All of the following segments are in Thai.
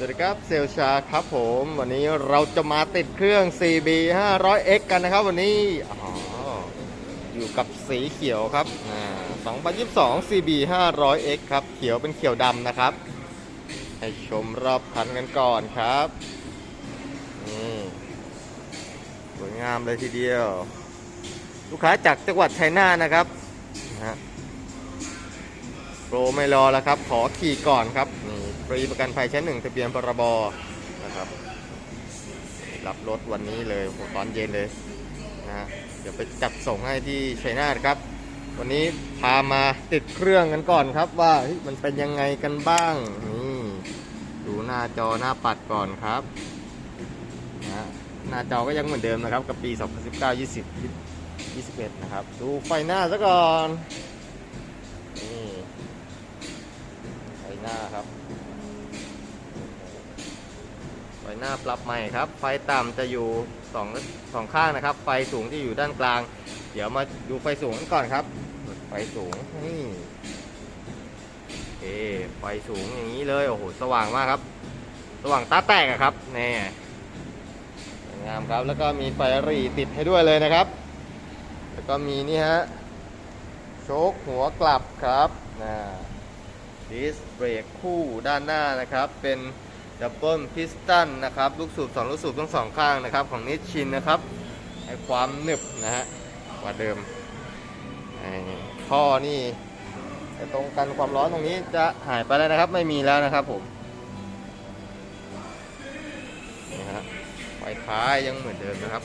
สวัสดีครับเซลชาครับผม วันนี้เราจะมาติดเครื่อง CB 500X กันนะครับ วันนี้อ๋อยู่กับสีเขียวครับอ่า2022 CB 500X ครับ เขียวเป็นเขียวดำนะครับ ให้ชมรอบคันกันก่อนครับนี่สวยงามเลยทีเดียว ลูกค้าจากจังหวัดชัยนาทนะครับนะโปรไม่รอแล้วครับ ขอขี่ก่อนครับนี่ ฟรีประกันภัยชั้นหนึ่งทะเบียนพรบนะครับ รับรถวันนี้เลยตอนเย็นเลยนะฮะเดี๋ยวไปจัดส่งให้ที่ชัยนาทครับ วันนี้พามาติดเครื่องกันก่อนครับว่ามันเป็นยังไงกันบ้างนี่ดูหน้าจอหน้าปัดก่อนครับนะฮะหน้าจอก็ยังเหมือนเดิมนะครับกับปี 2019 20 21 นะครับ ดูไฟหน้าซะก่อน ไฟหน้าครับ ไฟ หน้าปรับใหม่ครับ ไฟต่ำจะอยู่สองสองข้างนะครับ ไฟสูงจะอยู่ด้านกลาง เดี๋ยวมาดูไฟสูงกันก่อนครับ ไฟสูงนี่โอเคไฟสูงอย่างนี้เลยโอ้โหสว่างมากครับ สว่างตาแตกอะครับนี่สวยงามครับแล้วก็มีไฟรีติดให้ด้วยเลยนะครับ แล้วก็มีนี่ฮะโชคหัวกลับครับนะดิสเบรกคู่ด้านหน้านะครับเป็น ดับเบิลพิสตันนะครับลูกสูบสองลูกสูบทั้งสองข้างนะครับ ของนิชชินนะครับให้ความหนึบนะฮะกว่าเดิมไอ้ท่อนี่ตรงกันความร้อนตรงนี้จะหายไปแล้วนะครับ ไม่มีแล้วนะครับผมนี่ฮะไฟท้ายยังเหมือนเดิมนะครับ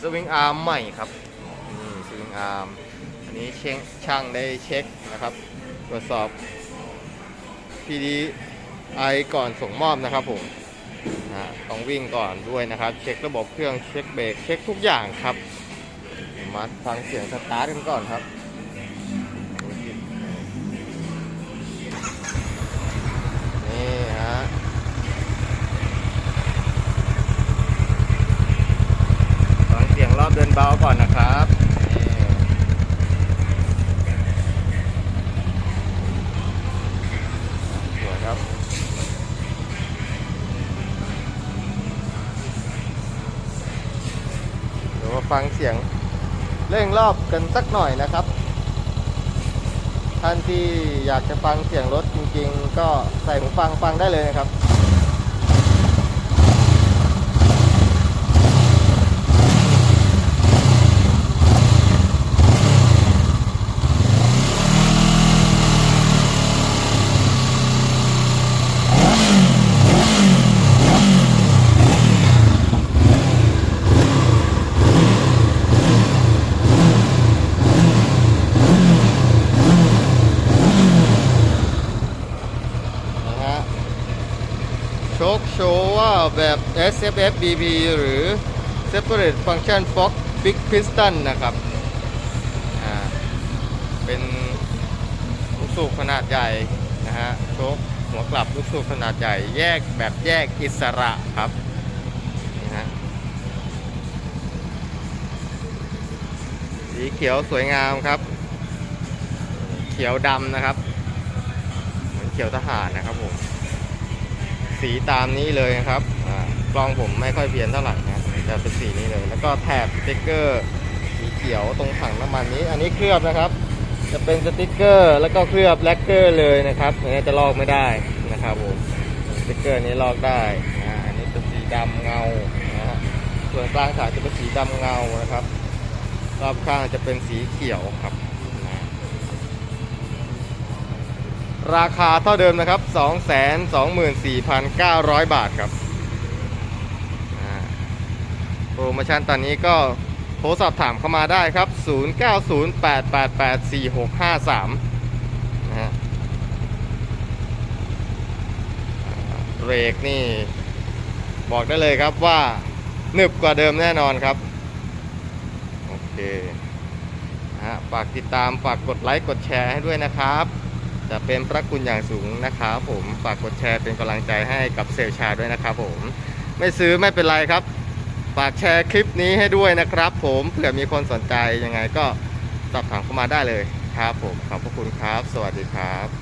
สวิงอาร์มใหม่ครับนี่สวิงอาร์มอันนี้เช็คช่างได้เช็คนะครับ ตรวจสอบ PDI ก่อนส่งมอบนะครับผมต้องวิ่งก่อนด้วยนะครับ เช็คระบบเครื่องเช็คเบรกเช็คทุกอย่างครับ มาฟังเสียงสตาร์ทกันก่อนครับนี่ฮะฟังเสียงรอบเดินเบาก่อนนะครับนี่ สวยครับ เดี๋ยวมา ฟังเสียงเร่งรอบกันสักหน่อยนะครับ ท่านที่อยากจะฟังเสียงรถจริง ๆ ก็ใส่หูฟังฟังได้เลยนะครับ ชคโชว์ว่าแบบ SFF BB หรือ Separate Function Fox Big Piston นะครับอ่าเป็นลูกสูบขนาดใหญ่นะฮะโชคหัวกลับลูกสูบขนาดใหญ่แยกแบบแยกอิสระครับนี่ฮะสีเขียวสวยงามครับ เขียวดำนะครับ เหมือนเขียวทหารนะครับผม สีตามนี้เลยนะครับกล้องผมไม่ค่อยเพี้ยนเท่าไหร่นะจะเป็นสีนี้เลย แล้วก็แถบสติ๊กเกอร์สีเขียวตรงถังน้ำมันนี้ อันนี้เคลือบนะครับ จะเป็นสติ๊กเกอร์ แล้วก็เคลือบแลกเกอร์เลยนะครับอันนี้จะลอกไม่ได้นะครับผมสติ๊กเกอร์นี้ลอกได้อ่าอันนี้เป็นสีดำเงานะฮะส่วนกลางขาจะเป็นสีดำเงานะครับ รอบข้างจะเป็นสีเขียวครับ ราคาเท่าเดิมนะครับ 224,900 บาทครับโปรโมชั่นตอนนี้ก็โทรสอบถามเข้ามาได้ครับ 0908884653 นะฮะอ่าเบรกนี่ บอกได้เลยครับว่าหนึบกว่าเดิมแน่นอนครับ โอเคฮะฝากติดตามฝากกดไลค์กดแชร์ให้ด้วยนะครับ จะเป็นพระคุณอย่างสูงนะครับผมฝากกดแชร์เป็นกำลังใจให้กับเซลชาด้วยนะครับผม ไม่ซื้อไม่เป็นไรครับ ฝากแชร์คลิปนี้ให้ด้วยนะครับ ผมเผื่อมีคนสนใจยังไงก็สอบถามเข้ามาได้เลยครับผมขอบพระคุณครับ สวัสดีครับ